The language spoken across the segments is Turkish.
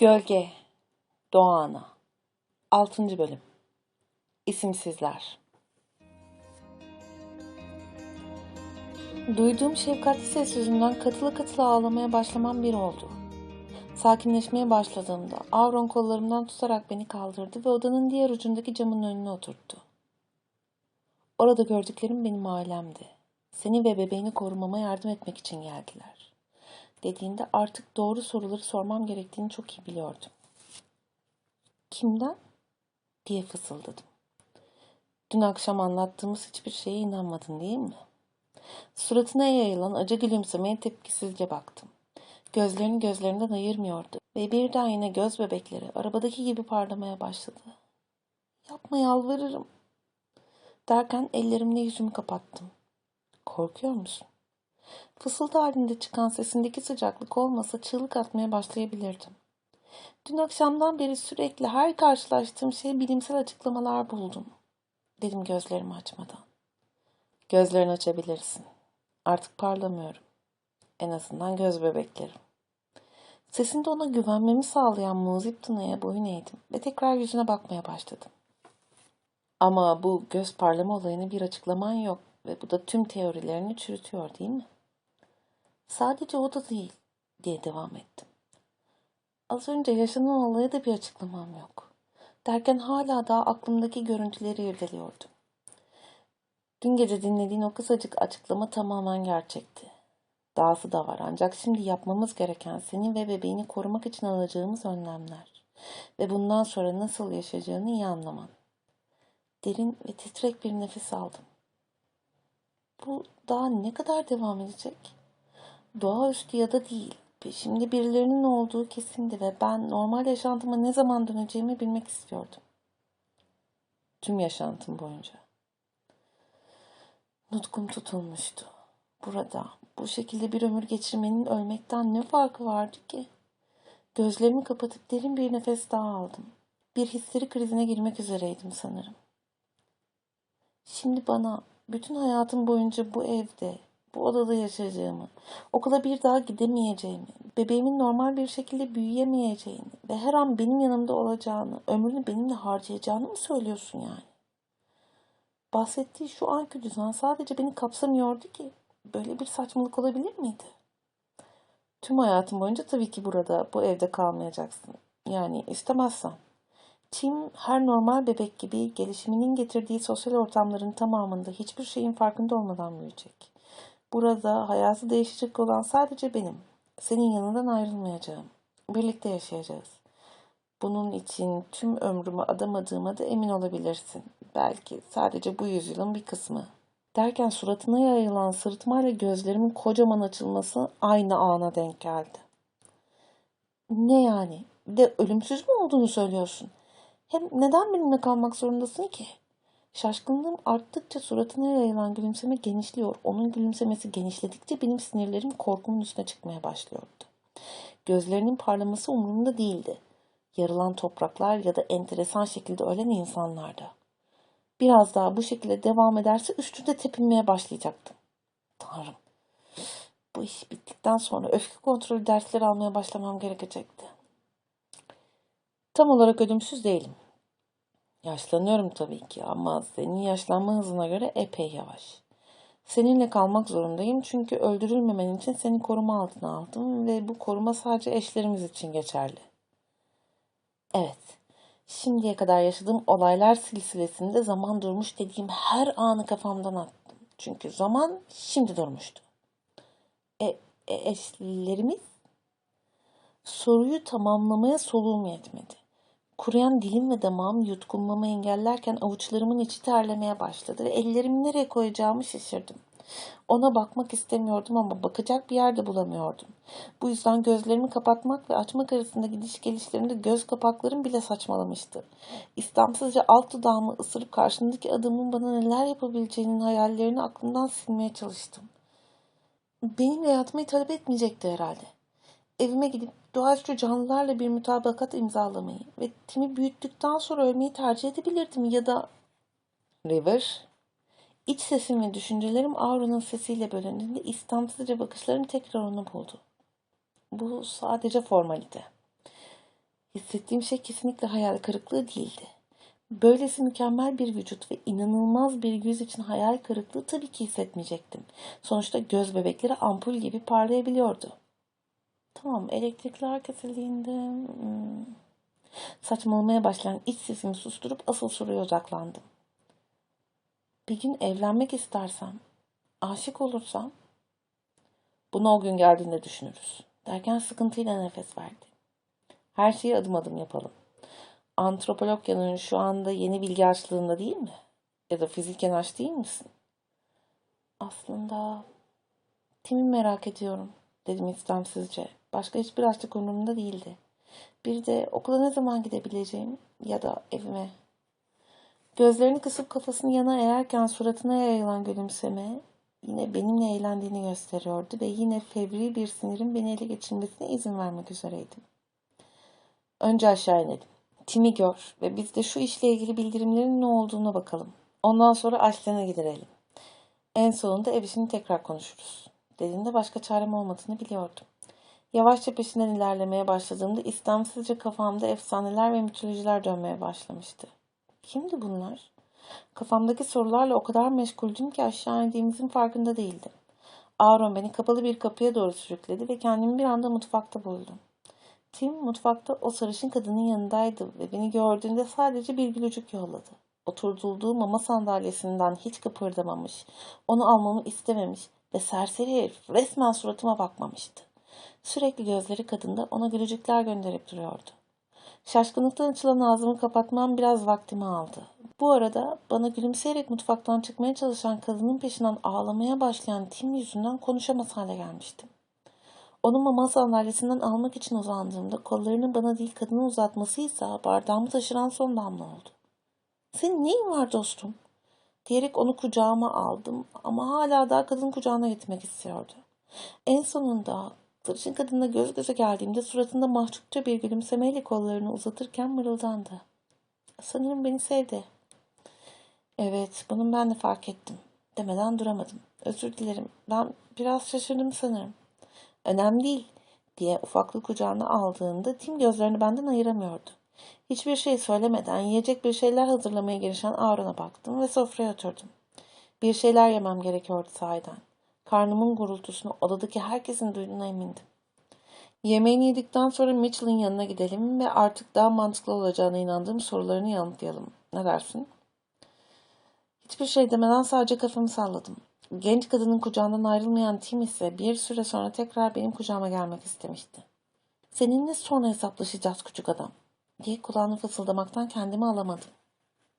Gölge Doğa Ana 6. Bölüm İsimsizler Duyduğum şefkatli ses yüzünden katıla katıla ağlamaya başlamam bir oldu. Sakinleşmeye başladığımda Avron kollarımdan tutarak beni kaldırdı ve odanın diğer ucundaki camın önüne oturttu. Orada gördüklerim benim ailemdi. Seni ve bebeğini korumama yardım etmek için geldiler. Dediğinde artık doğru soruları sormam gerektiğini çok iyi biliyordum. Kimden? diye fısıldadım. Dün akşam anlattığımız hiçbir şeye inanmadın değil mi? Suratına yayılan acı gülümsemeye tepkisizce baktım. Gözlerini gözlerimden ayırmıyordu ve birden yine göz bebekleri arabadaki gibi parlamaya başladı. Yapma yalvarırım. Derken ellerimle yüzümü kapattım. Korkuyor musun? Fısıltı halinde çıkan sesindeki sıcaklık olmasa çığlık atmaya başlayabilirdim. Dün akşamdan beri sürekli her karşılaştığım şeye bilimsel açıklamalar buldum. Dedim gözlerimi açmadan. Gözlerini açabilirsin. Artık parlamıyorum. En azından göz bebeklerim. Sesinde ona güvenmemi sağlayan muzip tınaya boyun eğdim ve tekrar yüzüne bakmaya başladım. Ama bu göz parlama olayını bir açıklaman yok ve bu da tüm teorilerini çürütüyor değil mi? Sadece o da değil diye devam ettim. Az önce yaşanan olaya da bir açıklamam yok. Derken hala daha aklımdaki görüntüleri irdeliyordum. Dün gece dinlediğin o kısacık açıklama tamamen gerçekti. Dahası da var ancak şimdi yapmamız gereken senin ve bebeğini korumak için alacağımız önlemler. Ve bundan sonra nasıl yaşayacağını iyi anlaman. Derin ve titrek bir nefes aldım. Bu daha ne kadar devam edecek? Doğaüstü ya da değil. Peşimde birilerinin olduğu kesindi ve ben normal yaşantıma ne zaman döneceğimi bilmek istiyordum. Tüm yaşantım boyunca. Nutkum tutulmuştu. Burada, bu şekilde bir ömür geçirmenin ölmekten ne farkı vardı ki? Gözlerimi kapatıp derin bir nefes daha aldım. Bir histeri krizine girmek üzereydim sanırım. Şimdi bana bütün hayatım boyunca bu evde, bu odada yaşayacağımı, okula bir daha gidemeyeceğimi, bebeğimin normal bir şekilde büyüyemeyeceğini ve her an benim yanımda olacağını, ömrünü benimle harcayacağını mı söylüyorsun yani? Bahsettiği şu anki düzen sadece beni kapsamıyordu ki. Böyle bir saçmalık olabilir miydi? Tüm hayatım boyunca tabii ki burada, bu evde kalmayacaksın. Yani istemezsen. Tim her normal bebek gibi gelişiminin getirdiği sosyal ortamların tamamında hiçbir şeyin farkında olmadan büyüyecek. Burada hayatı değişecek olan sadece benim. Senin yanından ayrılmayacağım. Birlikte yaşayacağız. Bunun için tüm ömrümü adamadığıma da emin olabilirsin. Belki sadece bu yüzyılın bir kısmı. Derken suratına yayılan sırıtmayla gözlerimin kocaman açılması aynı ana denk geldi. Ne yani? De ölümsüz mü olduğunu söylüyorsun? Hem neden benimle kalmak zorundasın ki? Şaşkınlığım arttıkça suratına yayılan gülümseme genişliyor. Onun gülümsemesi genişledikçe benim sinirlerim korkumun üstüne çıkmaya başlıyordu. Gözlerinin parlaması umurumda değildi. Yarılan topraklar ya da enteresan şekilde ölen insanlardı. Biraz daha bu şekilde devam ederse üstünde tepinmeye başlayacaktım. Tanrım. Bu iş bittikten sonra öfke kontrolü dersleri almaya başlamam gerekecekti. Tam olarak ölümsüz değilim. Yaşlanıyorum tabii ki ama senin yaşlanma hızına göre epey yavaş. Seninle kalmak zorundayım çünkü öldürülmemen için seni koruma altına aldım ve bu koruma sadece eşlerimiz için geçerli. Evet, şimdiye kadar yaşadığım olaylar silsilesinde zaman durmuş dediğim her anı kafamdan attım. Çünkü zaman şimdi durmuştu. E, e eşlerimiz? Soruyu tamamlamaya soluğum yetmedi. Kuruyan dilim ve damağım yutkunmamı engellerken avuçlarımın içi terlemeye başladı ve ellerimi nereye koyacağımı şaşırdım. Ona bakmak istemiyordum ama bakacak bir yerde bulamıyordum. Bu yüzden gözlerimi kapatmak ve açmak arasında gidiş gelişlerimde göz kapaklarım bile saçmalamıştı. İstemsizce alt dudağımı ısırıp karşımdaki adamın bana neler yapabileceğinin hayallerini aklımdan silmeye çalıştım. Benimle yatmayı talep etmeyecekti herhalde. evime gidip doğaüstü canlılarla bir mütabakat imzalamayı ve Tim'i büyüttükten sonra ölmeyi tercih edebilirdim ya da... River, İç sesim ve düşüncelerim Aura'nın sesiyle bölündüğünde istemsizce bakışlarım tekrar onu buldu. Bu sadece formalite. Hissettiğim şey kesinlikle hayal kırıklığı değildi. Böylesi mükemmel bir vücut ve inanılmaz bir yüz için hayal kırıklığı tabii ki hissetmeyecektim. Sonuçta göz bebekleri ampul gibi parlayabiliyordu. Tamam, elektrikler kesildiğinde... Hmm. Saçmalamaya başlayan iç sesimi susturup asıl soruya odaklandım. Bir gün evlenmek istersem, aşık olursam, bunu o gün geldiğinde düşünürüz. Derken sıkıntıyla nefes verdi. Her şeyi adım adım yapalım. Antropolog şu anda yeni bilgi açlığında değil mi? Ya da fiziken aç değil misin? Aslında Tim'i merak ediyorum dedim istemsizce. Başka hiçbir açlık umurumda değildi. Bir de okula ne zaman gidebileceğim ya da evime Gözlerini kısıp kafasını yana eğerken suratına yayılan gülümseme yine benimle eğlendiğini gösteriyordu ve yine fevri bir sinirin beni ele geçirmesine izin vermek üzereydim. Önce aşağı inelim. Tim'i gör ve biz de şu işle ilgili bildirimlerin ne olduğuna bakalım. Ondan sonra Aslen'e giderelim. En sonunda ev işini tekrar konuşuruz. Dediğinde başka çarem olmadığını biliyordum. Yavaşça peşinden ilerlemeye başladığımda istemsizce kafamda efsaneler ve mitolojiler dönmeye başlamıştı. Kimdi bunlar? Kafamdaki sorularla o kadar meşguldüm ki aşağı indiğimizin farkında değildim. Aaron beni kapalı bir kapıya doğru sürükledi ve kendimi bir anda mutfakta buldum. Tim mutfakta o sarışın kadının yanındaydı ve beni gördüğünde sadece bir gülücük yolladı. Oturtulduğu mama sandalyesinden hiç kıpırdamamış, onu almamı istememiş ve serseri herif resmen suratıma bakmamıştı. Sürekli gözleri kadında ona gülücükler gönderip duruyordu. Şaşkınlıktan açılan ağzımı kapatmam biraz vaktimi aldı. Bu arada bana gülümseyerek mutfaktan çıkmaya çalışan kadının peşinden ağlamaya başlayan Tim yüzünden konuşamaz hale gelmiştim. Onun mama sandalyesinden almak için uzandığımda kollarını bana değil kadına uzatmasıysa bardağımı taşıran son damla oldu. Senin neyin var dostum? Diyerek onu kucağıma aldım ama hala daha kadın kucağına gitmek istiyordu. En sonunda Sarışın kadınla göz göze geldiğimde suratında mahcupça bir gülümsemeyle kollarını uzatırken mırıldandı. Sanırım beni sevdi. Evet, bunun ben de fark ettim. Demeden duramadım. Özür dilerim. Ben biraz şaşırdım sanırım. Önemli değil diye ufaklık kucağına aldığında Tim gözlerini benden ayıramıyordu. Hiçbir şey söylemeden yiyecek bir şeyler hazırlamaya girişen Aaron'a baktım ve sofraya oturdum. Bir şeyler yemem gerekiyordu sahiden. Karnımın gurultusunu odadaki herkesin duyduğuna emindim. Yemeğini yedikten sonra Mitchell'ın yanına gidelim ve artık daha mantıklı olacağına inandığım sorularını yanıtlayalım. Ne dersin? Hiçbir şey demeden sadece kafamı salladım. Genç kadının kucağından ayrılmayan Tim ise bir süre sonra tekrar benim kucağıma gelmek istemişti. Seninle sonra hesaplaşacağız küçük adam diye kulağını fısıldamaktan kendimi alamadım.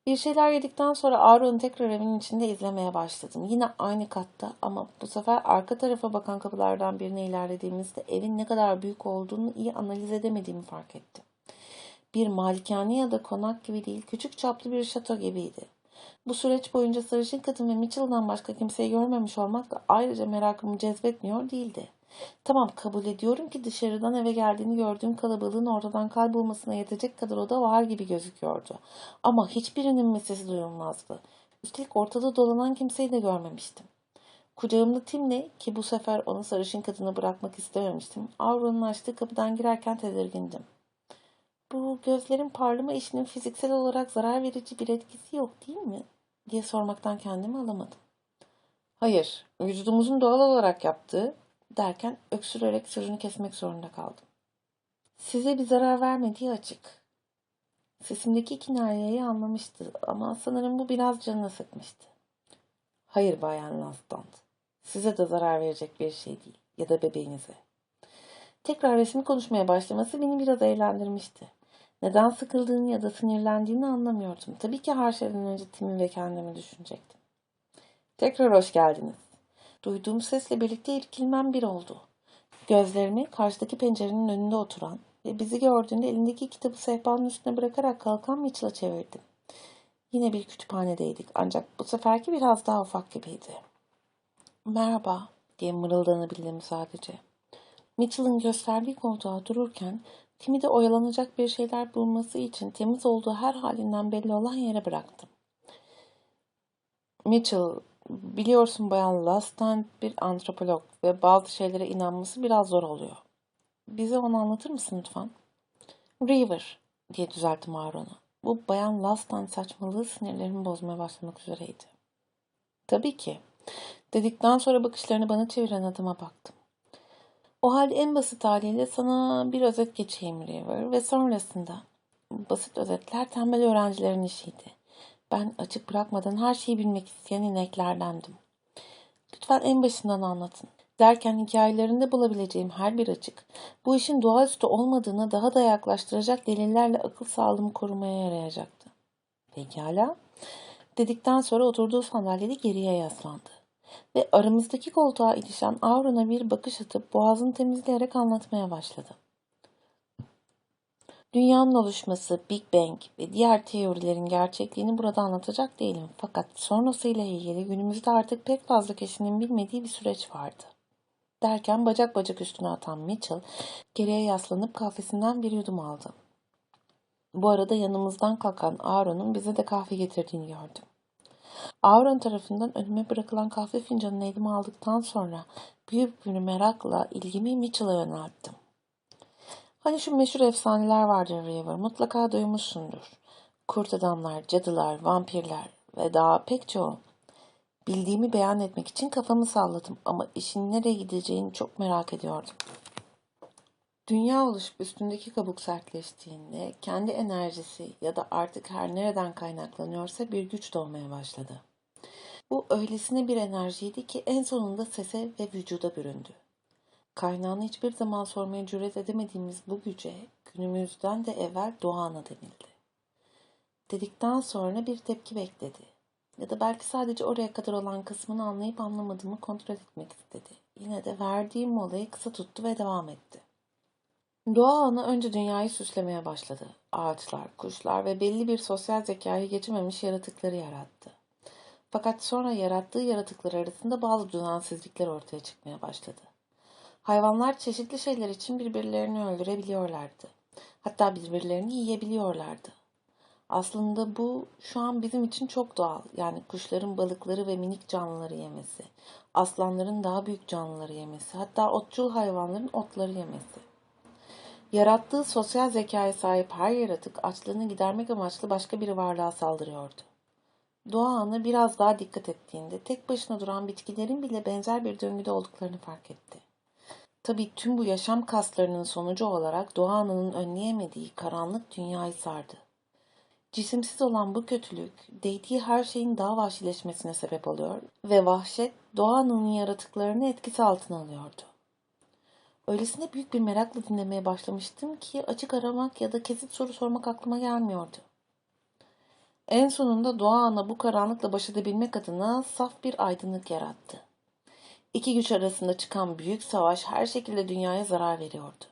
Bir şeyler yedikten sonra Aaron'u tekrar evin içinde izlemeye başladım. Yine aynı katta ama bu sefer arka tarafa bakan kapılardan birine ilerlediğimizde evin ne kadar büyük olduğunu iyi analiz edemediğimi fark ettim. Bir malikane ya da konak gibi değil, küçük çaplı bir şato gibiydi. Bu süreç boyunca sarışın kadın ve Mitchell'dan başka kimseyi görmemiş olmak da ayrıca merakımı cezbetmiyor değildi. Tamam kabul ediyorum ki dışarıdan eve geldiğini gördüğüm kalabalığın ortadan kaybolmasına yetecek kadar oda var gibi gözüküyordu. Ama hiçbirinin sesi duyulmazdı. Üstelik ortada dolanan kimseyi de görmemiştim. Kucağımda Tim'le ki bu sefer onu sarışın kadını bırakmak istememiştim. Avro'nun açtığı kapıdan girerken tedirgindim. Bu gözlerin parlama işinin fiziksel olarak zarar verici bir etkisi yok değil mi? diye sormaktan kendimi alamadım. Hayır, vücudumuzun doğal olarak yaptığı derken öksürerek sözünü kesmek zorunda kaldım. Size bir zarar vermediği açık. Sesimdeki kinayeyi anlamıştı ama sanırım bu biraz canını sıkmıştı. Hayır Bayan Lansdowne. Size de zarar verecek bir şey değil ya da bebeğinize. Tekrar resmi konuşmaya başlaması beni biraz eğlendirmişti. Neden sıkıldığını ya da sinirlendiğini anlamıyordum. Tabii ki her şeyden önce Tim'i ve kendimi düşünecektim. Tekrar hoş geldiniz. Duyduğum sesle birlikte irkilmem bir oldu. Gözlerimi karşıdaki pencerenin önünde oturan ve bizi gördüğünde elindeki kitabı sehpanın üstüne bırakarak kalkan Mitchell'a çevirdim. Yine bir kütüphanedeydik ancak bu seferki biraz daha ufak gibiydi. Merhaba diye mırıldanabildim sadece. Mitchell'ın gösterdiği koltuğa dururken Tim'i de oyalanacak bir şeyler bulması için temiz olduğu her halinden belli olan yere bıraktım. Mitchell, biliyorsun bayan Lastan bir antropolog ve bazı şeylere inanması biraz zor oluyor. Bize onu anlatır mısın lütfen? River diye düzelttim Aaron'u. Bu bayan Lastan saçmalığı sinirlerimi bozmaya başlamak üzereydi. Tabii ki. Dedikten sonra bakışlarını bana çeviren adıma baktım. O halde en basit haliyle sana bir özet geçeyim River ve sonrasında. Basit özetler tembel öğrencilerin işiydi. Ben açık bırakmadan her şeyi bilmek isteyen ineklerdendim. Lütfen en başından anlatın. Derken hikayelerinde bulabileceğim her bir açık, bu işin doğaüstü olmadığına daha da yaklaştıracak delillerle akıl sağlığımı korumaya yarayacaktı. Pekala. Dedikten sonra oturduğu sandalyede geriye yaslandı. Ve aramızdaki koltuğa ilişen Auron'a bir bakış atıp boğazını temizleyerek anlatmaya başladı. Dünyanın oluşması, Big Bang ve diğer teorilerin gerçekliğini burada anlatacak değilim. Fakat sonrasıyla ilgili günümüzde artık pek fazla kişinin bilmediği bir süreç vardı. Derken bacak bacak üstüne atan Mitchell geriye yaslanıp kafesinden bir yudum aldı. Bu arada yanımızdan kalkan Aaron'un bize de kahve getirdiğini gördüm. Aaron tarafından önüme bırakılan kahve fincanını elime aldıktan sonra büyük bir merakla ilgimi Mitchell'a yönelttim. Hani şu meşhur efsaneler vardır River, mutlaka duymuşsundur. Kurt adamlar, cadılar, vampirler ve daha pek çoğu. Bildiğimi beyan etmek için kafamı salladım ama işin nereye gideceğini çok merak ediyordum. Dünya oluşup üstündeki kabuk sertleştiğinde kendi enerjisi ya da artık her nereden kaynaklanıyorsa bir güç doğmaya başladı. Bu öylesine bir enerjiydi ki en sonunda sese ve vücuda büründü. Kaynağını hiçbir zaman sormaya cüret edemediğimiz bu güce günümüzden de evvel doğana denildi. Dedikten sonra bir tepki bekledi. Ya da belki sadece oraya kadar olan kısmını anlayıp anlamadığımı kontrol etmek istedi. Yine de verdiğim molayı kısa tuttu ve devam etti. Doğa ana önce dünyayı süslemeye başladı. Ağaçlar, kuşlar ve belli bir sosyal zekayı geçememiş yaratıkları yarattı. Fakat sonra yarattığı yaratıklar arasında bazı düzensizlikler ortaya çıkmaya başladı. Hayvanlar çeşitli şeyler için birbirlerini öldürebiliyorlardı. Hatta birbirlerini yiyebiliyorlardı. Aslında bu şu an bizim için çok doğal. Yani kuşların balıkları ve minik canlıları yemesi, aslanların daha büyük canlıları yemesi, hatta otçul hayvanların otları yemesi. Yarattığı sosyal zekaya sahip her yaratık açlığını gidermek amaçlı başka bir varlığa saldırıyordu. Doğa ana biraz daha dikkat ettiğinde tek başına duran bitkilerin bile benzer bir döngüde olduklarını fark etti. Tabii tüm bu yaşam kaslarının sonucu olarak Doğa Ana'nın önleyemediği karanlık dünyayı sardı. Cisimsiz olan bu kötülük değdiği her şeyin daha vahşileşmesine sebep oluyor ve vahşet Doğa Ana'nın yaratıklarını etkisi altına alıyordu. Öylesine büyük bir merakla dinlemeye başlamıştım ki açık aramak ya da kesit soru sormak aklıma gelmiyordu. En sonunda Doğa bu karanlıkla baş edebilmek adına saf bir aydınlık yarattı. İki güç arasında çıkan büyük savaş her şekilde dünyaya zarar veriyordu.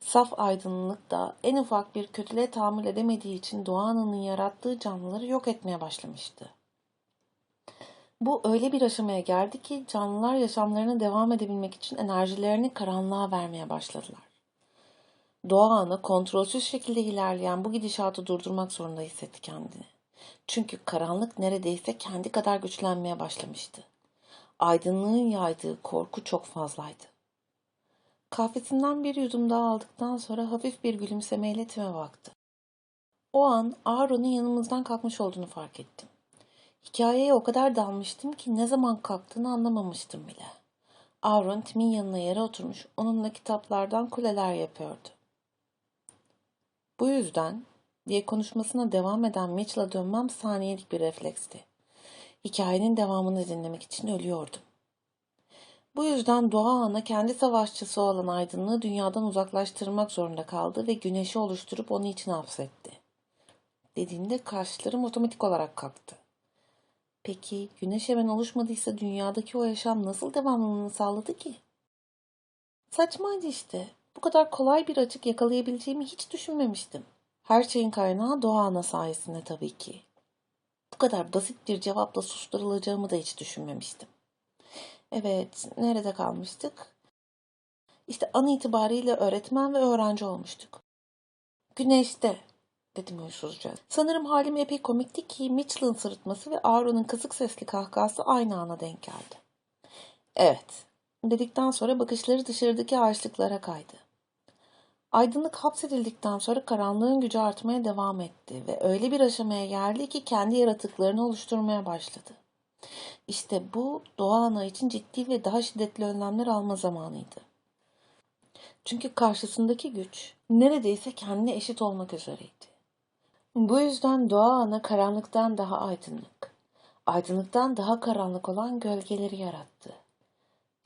Saf aydınlık da en ufak bir kötülüğe tahammül edemediği için doğanın yarattığı canlıları yok etmeye başlamıştı. Bu öyle bir aşamaya geldi ki canlılar yaşamlarına devam edebilmek için enerjilerini karanlığa vermeye başladılar. Doğa ana kontrolsüz şekilde ilerleyen bu gidişatı durdurmak zorunda hissetti kendini. Çünkü karanlık neredeyse kendi kadar güçlenmeye başlamıştı aydınlığın yaydığı korku çok fazlaydı. Kahvesinden bir yudum daha aldıktan sonra hafif bir gülümsemeyle Tim'e baktı. O an Aaron'un yanımızdan kalkmış olduğunu fark ettim. Hikayeye o kadar dalmıştım ki ne zaman kalktığını anlamamıştım bile. Aaron Tim'in yanına yere oturmuş onunla kitaplardan kuleler yapıyordu. Bu yüzden diye konuşmasına devam eden Mitchell'a dönmem saniyelik bir refleksti. Hikayenin devamını dinlemek için ölüyordum. Bu yüzden doğa ana kendi savaşçısı olan aydınlığı dünyadan uzaklaştırmak zorunda kaldı ve güneşi oluşturup onu içine hapsetti. Dediğinde karşılarım otomatik olarak kalktı. Peki güneş hemen oluşmadıysa dünyadaki o yaşam nasıl devamlılığını sağladı ki? Saçmaydı işte. Bu kadar kolay bir açık yakalayabileceğimi hiç düşünmemiştim. Her şeyin kaynağı doğa ana sayesinde tabii ki kadar basit bir cevapla susturulacağımı da hiç düşünmemiştim. Evet, nerede kalmıştık? İşte an itibariyle öğretmen ve öğrenci olmuştuk. Güneşte, dedim huysuzca. Sanırım halim epey komikti ki Mitchell'ın sırıtması ve Aaron'un kısık sesli kahkahası aynı ana denk geldi. Evet, dedikten sonra bakışları dışarıdaki ağaçlıklara kaydı. Aydınlık hapsedildikten sonra karanlığın gücü artmaya devam etti ve öyle bir aşamaya geldi ki kendi yaratıklarını oluşturmaya başladı. İşte bu doğa ana için ciddi ve daha şiddetli önlemler alma zamanıydı. Çünkü karşısındaki güç neredeyse kendine eşit olmak üzereydi. Bu yüzden doğa ana karanlıktan daha aydınlık, aydınlıktan daha karanlık olan gölgeleri yarattı.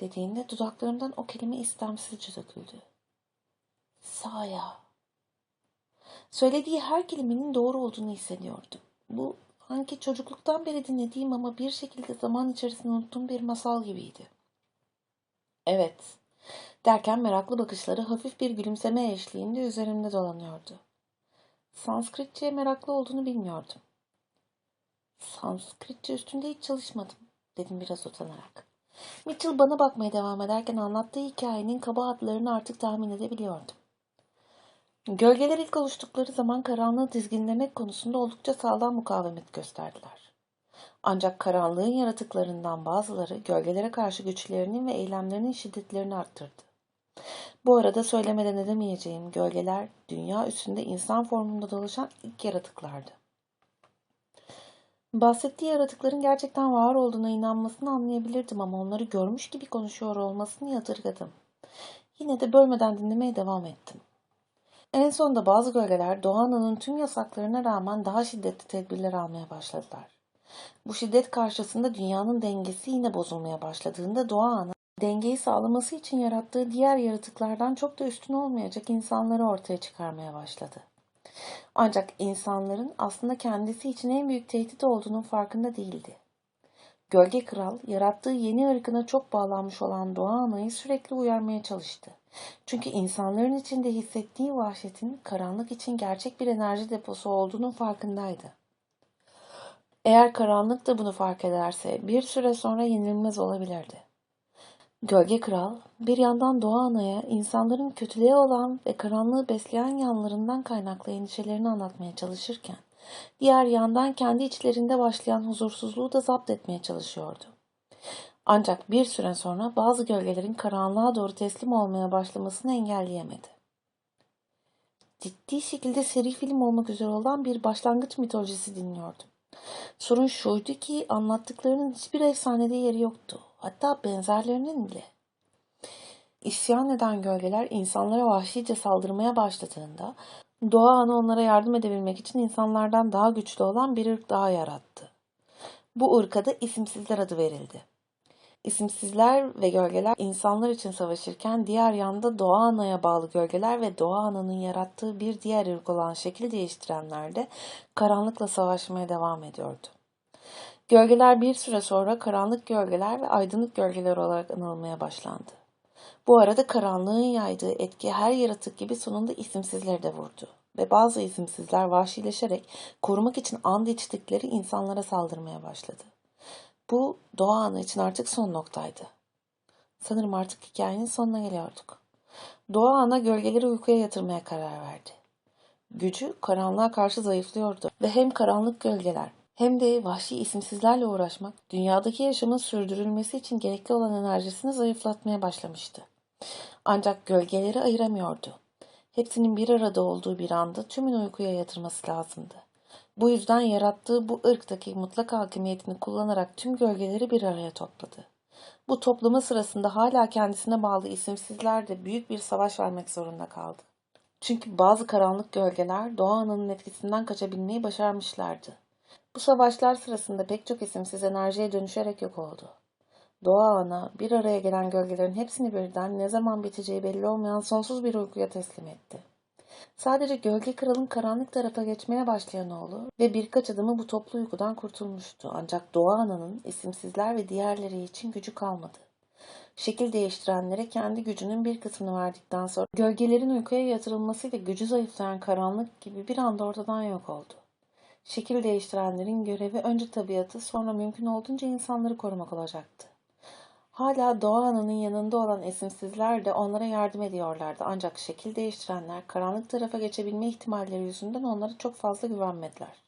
Dediğinde dudaklarımdan o kelime istemsizce döküldü. Saya. Söylediği her kelimenin doğru olduğunu hissediyordum. Bu sanki çocukluktan beri dinlediğim ama bir şekilde zaman içerisinde unuttuğum bir masal gibiydi. Evet, derken meraklı bakışları hafif bir gülümseme eşliğinde üzerimde dolanıyordu. Sanskritçe'ye meraklı olduğunu bilmiyordum. Sanskritçe üstünde hiç çalışmadım, dedim biraz utanarak. Mitchell bana bakmaya devam ederken anlattığı hikayenin kaba hatlarını artık tahmin edebiliyordum. Gölgeler ilk oluştukları zaman karanlığı dizginlemek konusunda oldukça sağlam mukavemet gösterdiler. Ancak karanlığın yaratıklarından bazıları gölgelere karşı güçlerinin ve eylemlerinin şiddetlerini arttırdı. Bu arada söylemeden edemeyeceğim gölgeler dünya üstünde insan formunda dolaşan ilk yaratıklardı. Bahsettiği yaratıkların gerçekten var olduğuna inanmasını anlayabilirdim ama onları görmüş gibi konuşuyor olmasını yadırgadım. Yine de bölmeden dinlemeye devam ettim. En sonunda bazı gölgeler Doğan'ın tüm yasaklarına rağmen daha şiddetli tedbirler almaya başladılar. Bu şiddet karşısında dünyanın dengesi yine bozulmaya başladığında Doğa dengeyi sağlaması için yarattığı diğer yaratıklardan çok da üstün olmayacak insanları ortaya çıkarmaya başladı. Ancak insanların aslında kendisi için en büyük tehdit olduğunun farkında değildi. Gölge Kral yarattığı yeni ırkına çok bağlanmış olan Doğa Ana'yı sürekli uyarmaya çalıştı. Çünkü insanların içinde hissettiği vahşetin karanlık için gerçek bir enerji deposu olduğunun farkındaydı. Eğer karanlık da bunu fark ederse bir süre sonra yenilmez olabilirdi. Gölge Kral bir yandan Doğa Ana'ya insanların kötülüğe olan ve karanlığı besleyen yanlarından kaynaklı endişelerini anlatmaya çalışırken diğer yandan kendi içlerinde başlayan huzursuzluğu da zapt etmeye çalışıyordu. Ancak bir süre sonra bazı gölgelerin karanlığa doğru teslim olmaya başlamasını engelleyemedi. Ciddi şekilde seri film olmak üzere olan bir başlangıç mitolojisi dinliyordum. Sorun şuydu ki anlattıklarının hiçbir efsanede yeri yoktu. Hatta benzerlerinin bile. İsyan eden gölgeler insanlara vahşice saldırmaya başladığında doğa ana onlara yardım edebilmek için insanlardan daha güçlü olan bir ırk daha yarattı. Bu ırka da isimsizler adı verildi. İsimsizler ve gölgeler insanlar için savaşırken diğer yanda Doğa Ana'ya bağlı gölgeler ve Doğa Ana'nın yarattığı bir diğer ırk olan şekil değiştirenler de karanlıkla savaşmaya devam ediyordu. Gölgeler bir süre sonra karanlık gölgeler ve aydınlık gölgeler olarak anılmaya başlandı. Bu arada karanlığın yaydığı etki her yaratık gibi sonunda isimsizleri de vurdu ve bazı isimsizler vahşileşerek korumak için and içtikleri insanlara saldırmaya başladı. Bu doğa anı için artık son noktaydı. Sanırım artık hikayenin sonuna geliyorduk. Doğa ana gölgeleri uykuya yatırmaya karar verdi. Gücü karanlığa karşı zayıflıyordu ve hem karanlık gölgeler hem de vahşi isimsizlerle uğraşmak dünyadaki yaşamın sürdürülmesi için gerekli olan enerjisini zayıflatmaya başlamıştı. Ancak gölgeleri ayıramıyordu. Hepsinin bir arada olduğu bir anda tümün uykuya yatırması lazımdı. Bu yüzden yarattığı bu ırktaki mutlak hakimiyetini kullanarak tüm gölgeleri bir araya topladı. Bu toplama sırasında hala kendisine bağlı isimsizler de büyük bir savaş vermek zorunda kaldı. Çünkü bazı karanlık gölgeler Doğa Ana'nın etkisinden kaçabilmeyi başarmışlardı. Bu savaşlar sırasında pek çok isimsiz enerjiye dönüşerek yok oldu. Doğa Ana bir araya gelen gölgelerin hepsini birden ne zaman biteceği belli olmayan sonsuz bir uykuya teslim etti. Sadece gölge kralın karanlık tarafa geçmeye başlayan oğlu ve birkaç adımı bu toplu uykudan kurtulmuştu. Ancak Doğa Ana'nın isimsizler ve diğerleri için gücü kalmadı. Şekil değiştirenlere kendi gücünün bir kısmını verdikten sonra gölgelerin uykuya yatırılmasıyla gücü zayıflayan karanlık gibi bir anda ortadan yok oldu. Şekil değiştirenlerin görevi önce tabiatı sonra mümkün olduğunca insanları korumak olacaktı. Hala doğa ananın yanında olan esimsizler de onlara yardım ediyorlardı. Ancak şekil değiştirenler karanlık tarafa geçebilme ihtimalleri yüzünden onlara çok fazla güvenmediler.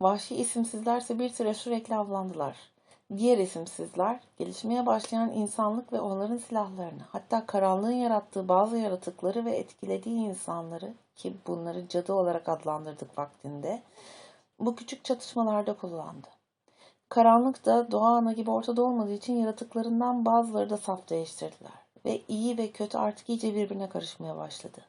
Vahşi isimsizlerse bir süre sürekli avlandılar. Diğer isimsizler, gelişmeye başlayan insanlık ve onların silahlarını, hatta karanlığın yarattığı bazı yaratıkları ve etkilediği insanları ki bunları cadı olarak adlandırdık vaktinde, bu küçük çatışmalarda kullandı. Karanlık da doğa ana gibi ortada olmadığı için yaratıklarından bazıları da saf değiştirdiler ve iyi ve kötü artık iyice birbirine karışmaya başladı.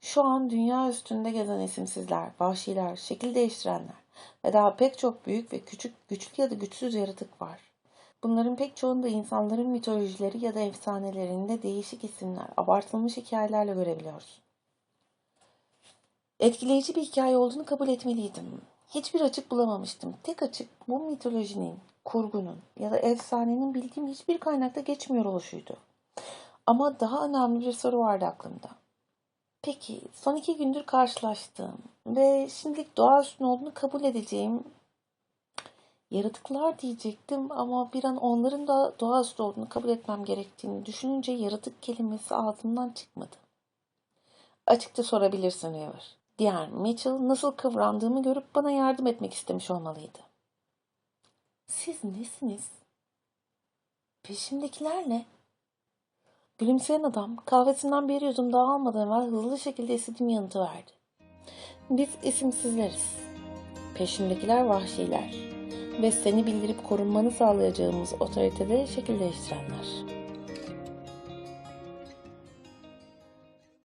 Şu an dünya üstünde gezen isimsizler, vahşiler, şekil değiştirenler ve daha pek çok büyük ve küçük, güçlü ya da güçsüz yaratık var. Bunların pek çoğunu da insanların mitolojileri ya da efsanelerinde değişik isimler, abartılmış hikayelerle görebiliyoruz. Etkileyici bir hikaye olduğunu kabul etmeliydim. Hiçbir açık bulamamıştım. Tek açık bu mitolojinin, kurgunun ya da efsanenin bildiğim hiçbir kaynakta geçmiyor oluşuydu. Ama daha önemli bir soru vardı aklımda. Peki son iki gündür karşılaştığım ve şimdilik doğaüstün olduğunu kabul edeceğim yaratıklar diyecektim ama bir an onların da doğaüstü olduğunu kabul etmem gerektiğini düşününce yaratık kelimesi ağzımdan çıkmadı. Açıkça sorabilirsin River. Diğer Mitchell nasıl kıvrandığımı görüp bana yardım etmek istemiş olmalıydı. Siz nesiniz? Peşimdekiler ne? Gülümseyen adam kahvesinden bir yudum daha almadan evvel hızlı şekilde istediğim yanıtı verdi. Biz isimsizleriz. Peşimdekiler vahşiler. Ve seni bildirip korunmanı sağlayacağımız otoritede şekil değiştirenler.